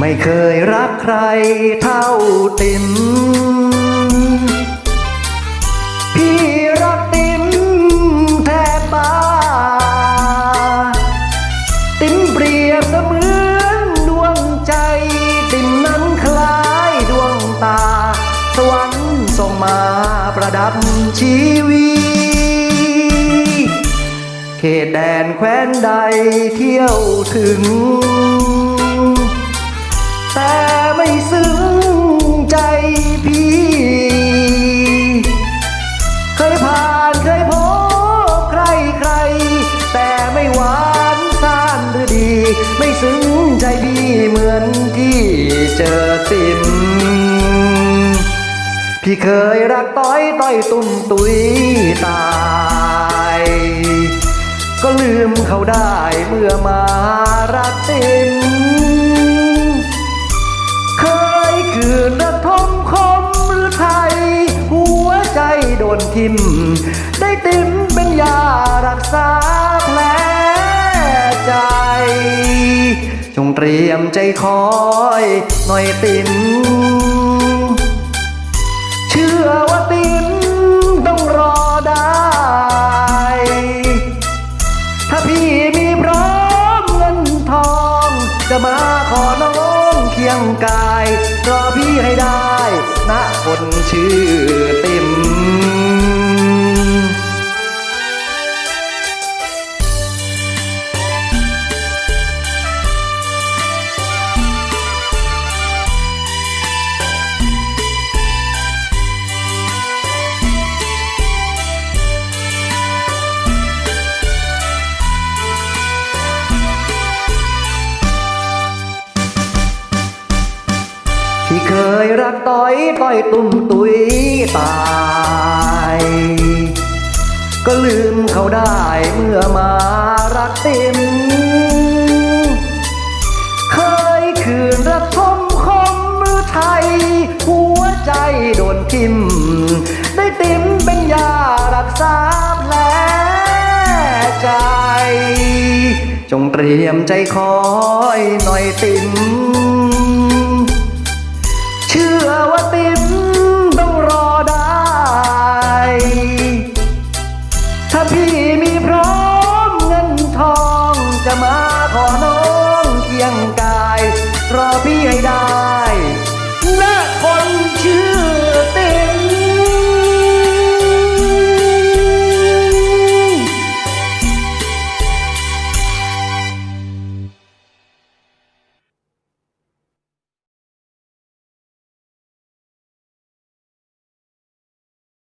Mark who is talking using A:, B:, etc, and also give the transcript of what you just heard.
A: ไม่เคยรักใครเท่าติมพี่รักติมแทบตาติมเปรียบเสมือนดวงใจ ติมนั้นคล้ายดวงตา สวรรค์ส่งมาประดับชีวิต เขตแดนแคว้นใดเที่ยวถึง ยผ่านเคยพบใครใคร แต่ไม่หวานซ่านหรือดี ไม่ซึ้งใจพี่เหมือนที่เจอติมพี่เคยรักต้อยต้อยตุ้มตุยตายก็ลืมเขาได้เมื่อมารักติม ทิม ได้ติมเป็นยารักษาแผลใจ จงเตรียมใจคอยหน่อยติมเชื่อว่าติมต้องรอได้ ถ้าพี่มีพร้อมเงินทอง จะมาขอน้องเคียงกายรอพี่ให้ได้นะคนชื่อติม ที่เคยรักต้อยต้อยตุ้มตุยตาย ก็ลืมเขาได้เมื่อมารักเต็ม เคยคืนรักทมคมหรือไทย หัวใจโดนทิม ได้ติมเป็นยารักษาแผลใจ จงเตรียมใจคอยหน่อยติม ชื่อว่าติมต้องรอได้ ถ้าพี่มีพร้อมเงินทองจะมาขอน้องเคียงกาย รอพี่ให้ได้